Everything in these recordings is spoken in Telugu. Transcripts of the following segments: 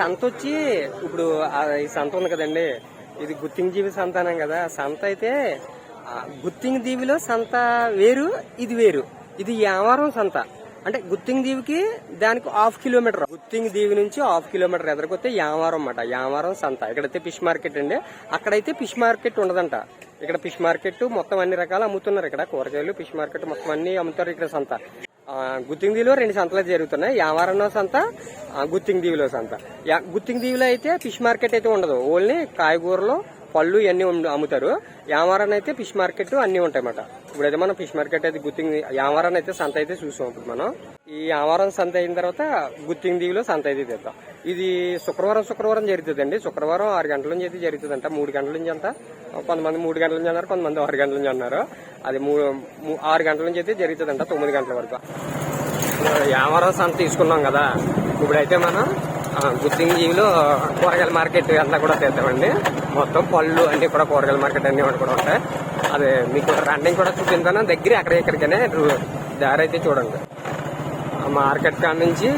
సంత వచ్చి ఇప్పుడు ఈ సంత ఉంది కదండి ఇది గుత్తింగ్ జీవి సంతానం కదా సంత అయితే గుత్తింగ్ దీవిలో సంత వేరు ఇది వేరు. ఇది యావారం సంత. అంటే గుత్తింగ్ దీవికి దానికి హాఫ్ కిలోమీటర్. గుత్తింగ్ దీవి నుంచి హాఫ్ కిలోమీటర్ ఎదరికొస్తే యావారం అన్నమాట. యావారం సంత. ఇక్కడైతే ఫిష్ మార్కెట్ అండి. అక్కడైతే ఫిష్ మార్కెట్ ఉండదంట. ఇక్కడ ఫిష్ మార్కెట్ మొత్తం అన్ని రకాలు అమ్ముతున్నారు ఇక్కడ. కూరగాయలు ఫిష్ మార్కెట్ మొత్తం అన్ని అమ్ముతారు ఇక్కడ సంత. గుత్తింగ్ దీవిలో రెండు సంతలు జరుగుతున్నాయి. యామారన్న సంత గుత్తింగ్ దీవిలో సంత. యా- గుత్తింగ్ దీవిలో అయితే ఫిష్ మార్కెట్ అయితే ఉండదు. ఓన్లీ కాయగూరలు పళ్ళు ఇవన్నీ అమ్ముతారు. యామారన్న అయితే ఫిష్ మార్కెట్ అన్నీ ఉంటాయి అన్నమాట ఇప్పుడైతే మనం ఫిష్ మార్కెట్ అయితే గుత్తింగ్ యావారం అయితే సంత అయితే చూసాం ఇప్పుడు మనం. ఈ యావారం సంత అయిన తర్వాత గుత్తింగ్ దీవిలో సంత అయితే తెద్దాం. ఇది శుక్రవారం శుక్రవారం జరుగుతుందండి. శుక్రవారం ఆరు గంటల నుంచి అయితే జరుగుతుందంట. మూడు గంటల నుంచి అంతా కొంతమంది మూడు గంటల నుంచి అన్నారు కొంతమంది ఆరు గంటల నుంచి అన్నారు. అది మూ ఆరు గంటల నుంచి అయితే జరుగుతుందంట తొమ్మిది గంటల వరకు. యావరం సంత తీసుకున్నాం కదా. ఇప్పుడైతే మనం గుత్తింగ్ జీవిలో కూరగాయల మార్కెట్ అంతా కూడా తెద్దామండి. మొత్తం పళ్ళు అంటే కూడా కూరగాయల మార్కెట్ అన్ని కూడా ఉంటాయి. అదే మీకు రన్నింగ్ కూడా చూపించాను దగ్గర అక్కడ ఇక్కడికనే. దారి అయితే చూడండి. ఆ మార్కెట్ కాడ నుంచి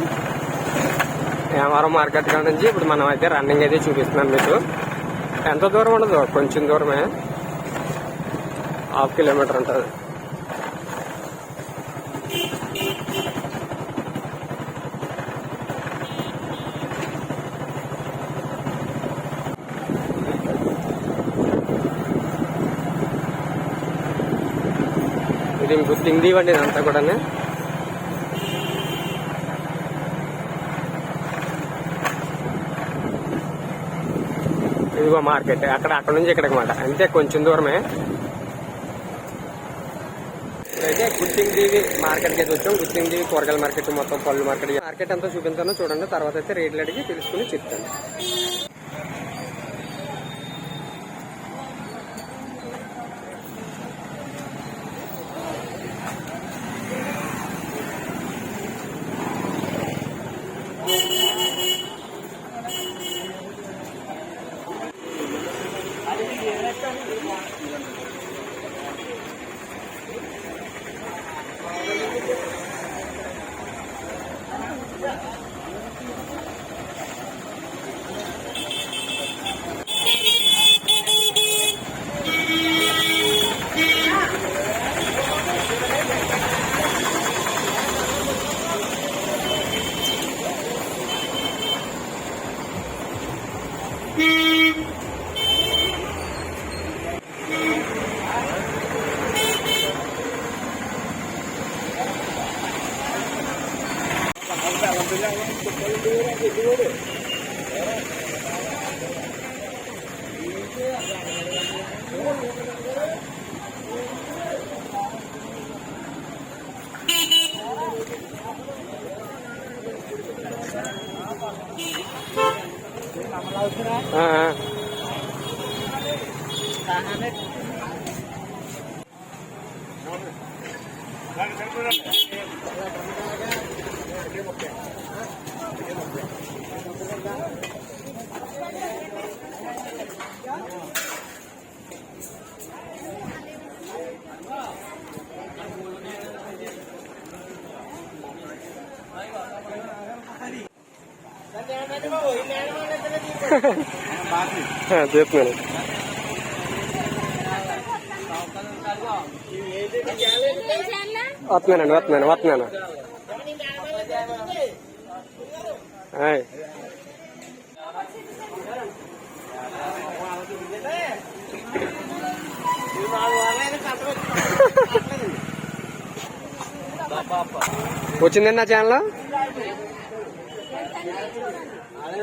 వ్యాపారం మార్కెట్ కాడ నుంచి ఇప్పుడు మనం అయితే రన్నింగ్ అయితే చూపిస్తున్నాను మీకు. ఎంత దూరం ఉండదు? కొంచెం దూరమే. హాఫ్ కిలోమీటర్ ఉంటుంది. ఇది గుర్తింగ్ దీవండి ఇదంతా కూడా ఇదిగో మార్కెట్ అక్కడ అక్కడ నుంచి ఇక్కడికి మాట. అంతే కొంచెం దూరమే. అయితే గుర్తింగ్ దీవి మార్కెట్ అయితే వచ్చాం. గుర్తింగ్ దీవి కూరగాయల మార్కెట్ మొత్తం పళ్ళు మార్కెట్. మార్కెట్ అంతా చూపించాను. చూడండి తర్వాత అయితే రేట్లు అడిగి తెలుసుకుని చెప్తాను. ఆ, ఆ. చెప్తున్నాను వస్తున్నానండి వస్తున్నాను వస్తున్నాను ఆయ్. వచ్చిందండి నా ఛానల్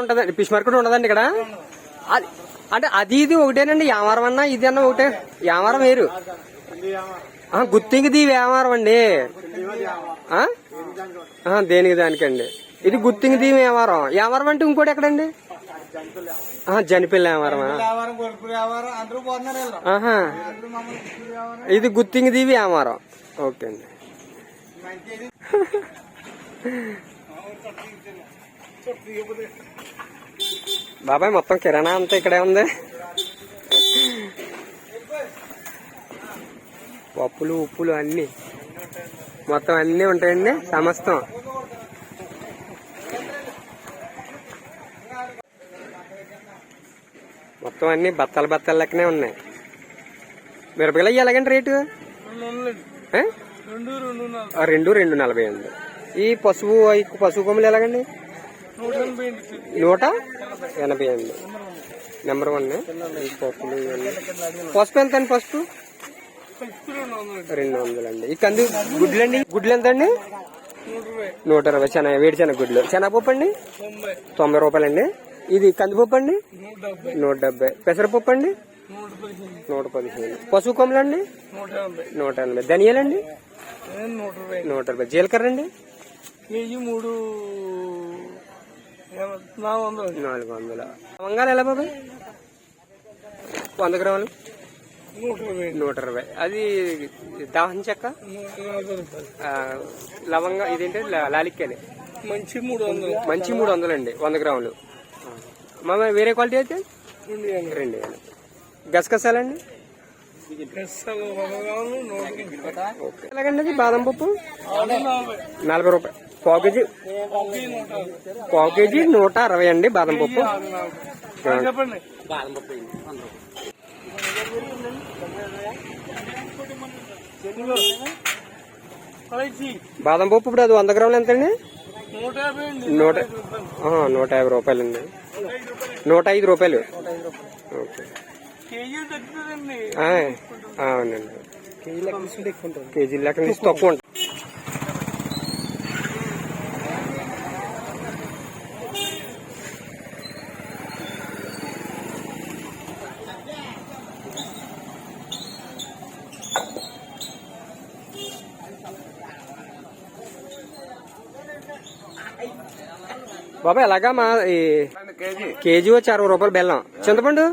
ఉంటదండి ఫిష్ మార్కెట్ ఉండదండి ఇక్కడ. అంటే అది ఇది ఒకటేనండి యామారం అన్నా ఇది అన్న ఒకటే. వ్యామారం వేరు. గుర్తింకిది గుత్తింగి అండి. దేనికి దానికండి? ఇది గుత్తింగి దీవి యామారం యామారం అంటే ఇంకోటి ఎక్కడండి? ఆ, జనిపిల్ల యామారమా వ్యాపారం కొడుకు వ్యాపారం అందరూ పోతున్నారు వీళ్ళు. ఆహా. అందరూ మమ్మల్ని గుర్తు వ్యాపారం ఇది గుత్తింగి దీవి యామారం ఓకే అండి. బాబాయ్ మొత్తం కిరాణా అంతా ఇక్కడే ఉంది. పప్పులు ఉప్పులు అన్ని. మొత్తం అన్ని ఉంటాయండి. సమస్తం. మొత్తం అన్ని బత్తల బత్తల లెక్కనే ఉన్నాయి. మిరపకాయలు ఎలాగండి రేటు? రెండు రెండు నలభై అండి ఈ ఈ పసుపు కొమ్ములు ఎలాగండి? నూట ఎనభై అండి నెంబర్ వన్ పప్పులు ఇవన్నీ. పసుపు ఎంత అండి పసుపు రెండు వందలు అండి ఈ కంది గుడ్లు అండి గుడ్లు ఎంత అండి నూట ఇరవై. శనగ వేడి శనగ గుడ్లు. శనగపప్పు అండి? తొంభై రూపాయలండి. ఇది కందిపప్పు అండి? నూట డెబ్బై పెసరపప్పు అండి? నూట పదిహేను పసుపు కొమ్మలు అండి? నూట ఎనభై ధనియాలండి? నేను నూట ఇరవై ఇరవై జీలకర్ర అండి? కేజీ మూడు నాలుగు వందలు లవంగాలు ఎలా బాబాయ్? వంద గ్రాములు? నూట ఇరవై అది దాహం చెక్క? లవంగా ఇదేంటి? లా- లాలిక్కాయలు. మంచి మూడు వందలు. మంచి మూడు వందలు అండి వంద గ్రాములు. మామ వేరే క్వాలిటీ అయితే? రెండు వేలు. గసగసాలండి? ఎలాగండి అది? బాదం పప్పు? నలభై రూపాయలు. పావు కేజీ. పావు కేజీ నూట అరవై అండి బాదం పప్పు. బాదం పప్పు పైకి. బాదం పప్పు ఇప్పుడు అది వంద గ్రాములు ఎంత అండి. నూట నూట యాభై రూపాయలు అండి నూట ఐదు రూపాయలు. ఓకే కేజీ తగ్గుతుందండి ఆ, అవునండి. కేజీ లెక్క తీసుకుంటే ఎక్కువ ఉంటుంది. కేజీ లెక్క నుంచి తక్కువ ఉంటుంది బాబా ఎలాగా మా ఈ కేజీ. కేజీ వచ్చి అరవై రూపాయలు బెల్లం. చింతపండు?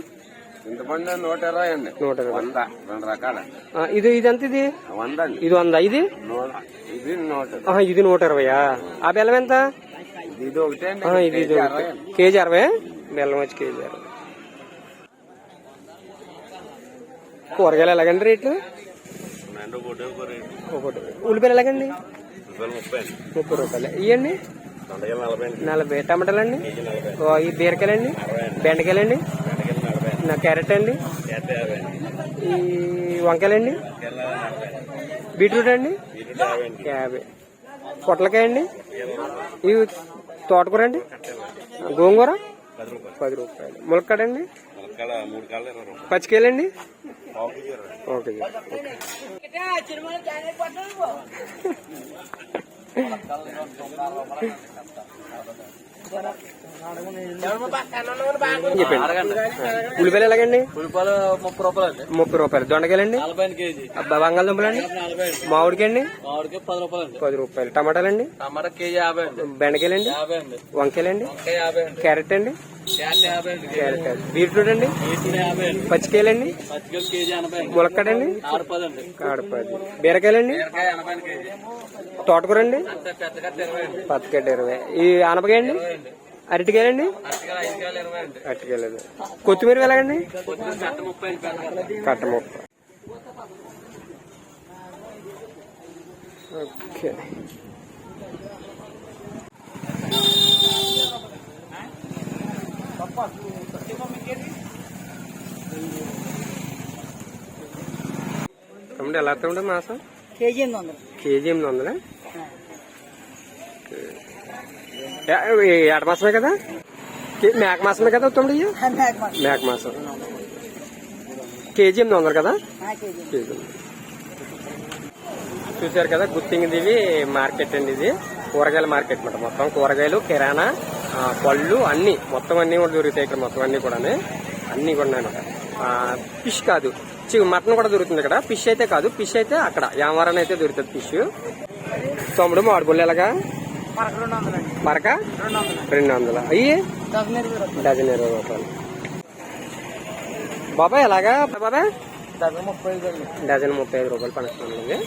చింతపండు నూట ఇరవై అండి. నూట ఇరవై. వంద. రెండు రకాల ఆ, ఇది ఇది ఎంత ఇది? వంద అండి. ఇది వంద. ఇది? ఇది నూట ఇది నూట ఇరవయా ఆ? బెల్లం ఎంత? ఇది ఒకటే ఇది ఇది కేజీ. అరవై అండి. కేజీ అరవై? బెల్లం వచ్చి కేజీ అరవై. కూరగాయలు ఎలాగండి రేట్లు? ఒకటి ఉల్లిపాయలు ఎలాగండి? ముప్పై రూపాయలు. ఇవ్వండి నలభై టమాటాలు అండి. ఈ బీరకాయలండి? బెండకాయలండి? నా క్యారెట్ అండి? ఈ వంకాయలండి? బీట్రూట్ అండి? యాభై పొట్లకాయ అండి? ఇవి తోటకూర అండి? గోంగూర? పది రూపాయలు. ములక్కాడ అండి పచ్చికాయలండి? ఓకే ఉల్లిపాయలు ఎలాగండి? ఉల్లిపాయలు ముప్పై రూపాయలు. ముప్పై రూపాయలు దొండకాయలండి? నలభై అండి మామిడికాయండి? మామిడికి పది రూపాయలు. పది రూపాయలు టమాటాలండి? టమాటా కేజీ యాభై అండి. బెండకాయలండి? యాభై అండి. వంకాయలండి? వంకాయ యాభై క్యారెట్ అండి? అండి. బీట్రూట్ అండి అండి పచ్చికాయలు అండి. పది అండి కాడపది బీరకాయలండి? బీరకాయ ఎనభై కేజీ. తోటకూర అండి అండి. పచ్చగడ్డ ఇరవై. ఈ ఆనపకాయ అండి. అరటికాయలండి? అరటికాయలు అండి. కొత్తిమీర ఎలాగండి? అండి కట్ట ముప్పై. ఓకే. తమ్ముడు ఎలా తమ్ముడు మాసం కేజీ ఎనిమిది వందలు. కేజీ ఎనిమిది వందలా? ఏట మాసమే కదా? మేక మాసమే కదా తమ్ముడు? మేక మాసం. కేజీ ఎనిమిది వందలు కదా? కేజీ. చూశారు కదా గుర్తింది ఇది మార్కెట్ అండి ఇది. కూరగాయల మార్కెట్ అన్నమాట మొత్తం. కూరగాయలు కిరాణా పళ్ళు అన్ని మొత్తం అన్ని కూడా దొరుకుతాయి ఇక్కడ మొత్తం అన్ని కూడా అన్ని కూడా అనమాట ఫిష్ కాదు. మటన్ కూడా దొరుకుతుంది ఇక్కడ. ఫిష్ అయితే కాదు. ఫిష్ అయితే అక్కడ. యామవరం అయితే దొరుకుతుంది ఫిష్. తమ్ముడు మామిడి పుల్లు ఎలాగా? మరక రెండు వందలు అయ్యి? డజన్ ఇరవై రూపాయలు. బాబాయ్ ఎలాగా? అండి. డజన్ ముప్పై ఐదు రూపాయలు పనిస్తుంది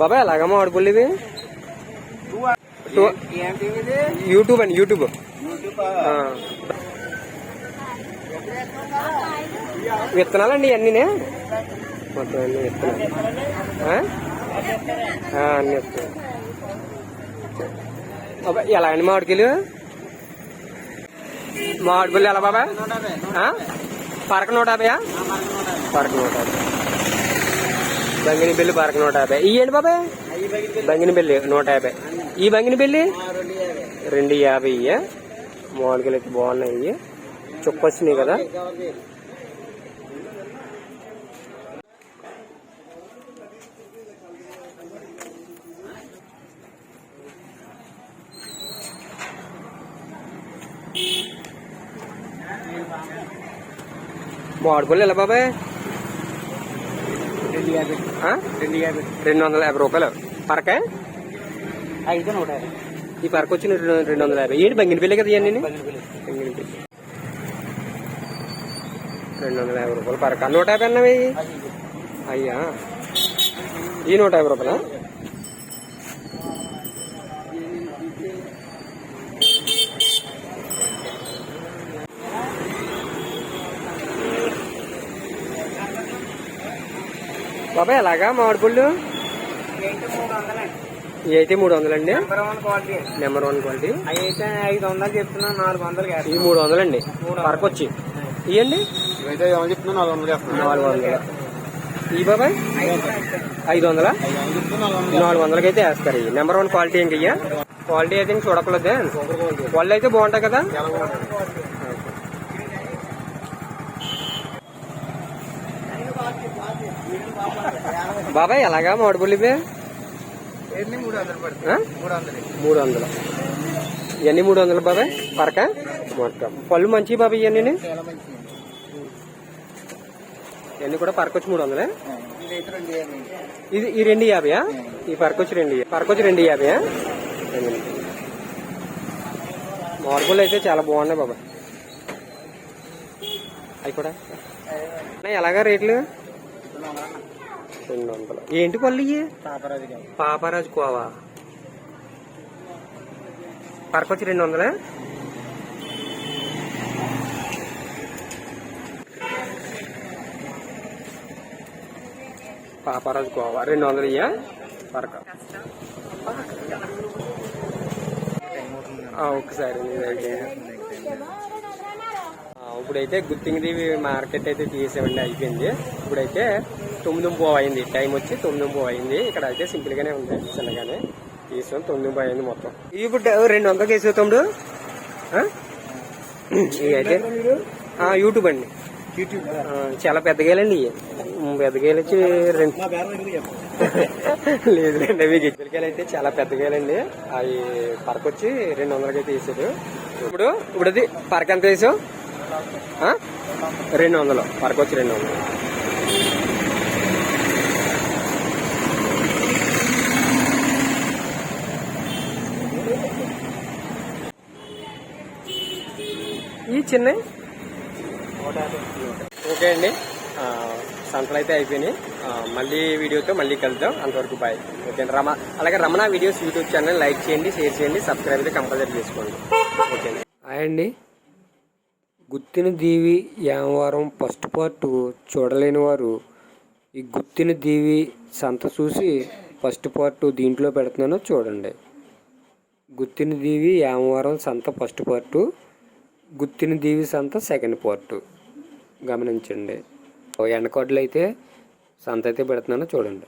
బాబాయ్ ఎలాగా మామిడి ఇవి? యూట్యూబ్ అండి యూట్యూబ్ విత్తనాలండి ఇవన్నీ మొత్తం అన్ని విత్తనాలు. అన్ని విత్తనాలు. ఎలా అండి మామిడికాయలు? మామిడిపల్లి ఎలా బాబా? పరక నూట యాభైయా? పరక నూట యాభై. బంగిని బిల్లు పరక నూట యాభై. ఇవ్వండి బాబాయ్. బంగిని బిల్లు నూట యాభై. ఈ బంగిని బిల్లి రెండు యాభై ఇయ్య మామిడికాయలు అయితే బాగున్నాయి ఇయ్యి చుక్క వచ్చినాయి కదా మామిడిపల్లి ఎలా బాబాయ్ రెండు యాభై ఆ? రెండు యాభై రెండు వందల యాభై రూపాయలు పరక ఐదు నూట యాభై. ఈ పరక వచ్చి రెండు రెండు వందల యాభై. ఏంటి బంగిని బిల్లి కదా ఇవన్నీ? పన్నెండు వేలు. బంగిని బిల్లి రెండు వందల యాభై రూపాయలు పరక నూట యాభై అన్నవి. అయ్యా. ఈ నూట యాభై రూపాయలా? బాబాయ్ ఎలాగా మామిడి పళ్ళు మూడు వందలండి అయితే మూడు వందలండి number one quality number one quality అవి అయితే ఐదు వందలు చెప్తున్నా నాలుగు వందలు ఇవి మూడు వందలండి పరకు వచ్చి ఇవ్వండి ఇవైతే చెప్తున్నా నాలుగు వందలు చేస్తున్నా. నాలుగు వందలు ఈ బాబాయ్? ఐదు వందలా చెప్తున్నా నాలుగు వందలు నాలుగు వందలకి అయితే వేస్తారు ఇవి. నెంబర్ వన్ క్వాలిటీ ఇంక ఇయ్య? క్వాలిటీ అయితే ఇంక చూడకలేదే వాళ్ళు అయితే బాగుంటాయి కదా? బాబాయ్ ఎలాగా ఇవి? మూడు వందలు ఇవన్నీ మూడు వందలు. బాబాయ్? పరక? మొత్తం. పళ్ళు మంచి బాబాయ్ ఇవన్నీ ఇవన్నీ కూడా పరకొచ్చి మూడు వందలే? ఇది ఈ రెండు యాభైయా? ఈ పరకొచ్చి రెండు పరకొచ్చి రెండు యాభైయా? మార్బుల్ అయితే చాలా బాగున్నాయి బాబా అవి కూడా. ఎలాగా రేట్లు? రెండు వందలు. ఏంటి పళ్ళు ఇవి పాపరాజు కోవా? పరకొచ్చి రెండు వందలే? పాపరాజు కోవా రెండు వందలు ఇయ్యా? పరక. ఒకసారి ఇప్పుడైతే గుత్తింగిది మార్కెట్ అయితే తీసేవండి అయిపోయింది. ఇప్పుడైతే తొమ్మిది పో అయింది. టైం వచ్చి తొమ్మిది పో అయింది. ఇక్కడ అయితే సింపుల్ గానే ఉంది చిన్నగానే. తీసాం తొమ్మిది పో అయింది మొత్తం. ఇప్పుడు రెండు వందలకి వేసే తమ్ముడు? అయితే? ఆ, యూట్యూబ్ అండి. యూట్యూబ్ ఆ, చాలా పెద్ద గేలండి ఇవి. ఉమ్, పెద్ద గేలు వచ్చి రెండు మా బేరం ఎందుకు చెప్పండి లేదులేండి అవి గిద్దరికాయలు అయితే చాలా పెద్ద గేలండి అవి పరక వచ్చి రెండు వందలకి అయితే వేసాడు ఇప్పుడు ఇప్పుడు అది పరక ఎంత వేసావు? రెండు వందలు. పరక వచ్చి రెండు వందలు. ఈ చిన్న ఓకే అండి. సంతలు అయితే అయిపోయినాయి. మళ్ళీ వీడియోతో మళ్ళీ కలుద్దాం. అంతవరకు బాయ్. ఓకే అండి. రమ అలాగే Ramana videos YouTube channel like చేయండి షేర్ చేయండి సబ్స్క్రైబ్ అయితే కంపల్సరీ చేసుకోండి. ఓకే అండి. గుత్తిన దీవి యామవారం ఫస్ట్ పార్ట్ చూడలేని వారు ఈ గుత్తిన దీవి సంత చూసి ఫస్ట్ పార్ట్ దీంట్లో పెడుతున్నాను చూడండి. గుత్తిన దీవి యామవారం సంత ఫస్ట్ పార్ట్ గుత్తిన దీవి సంత సెకండ్ పార్ట్. గమనించండి. ఎండకోడ్లు అయితే సంత అయితే పెడుతున్నాను చూడండి.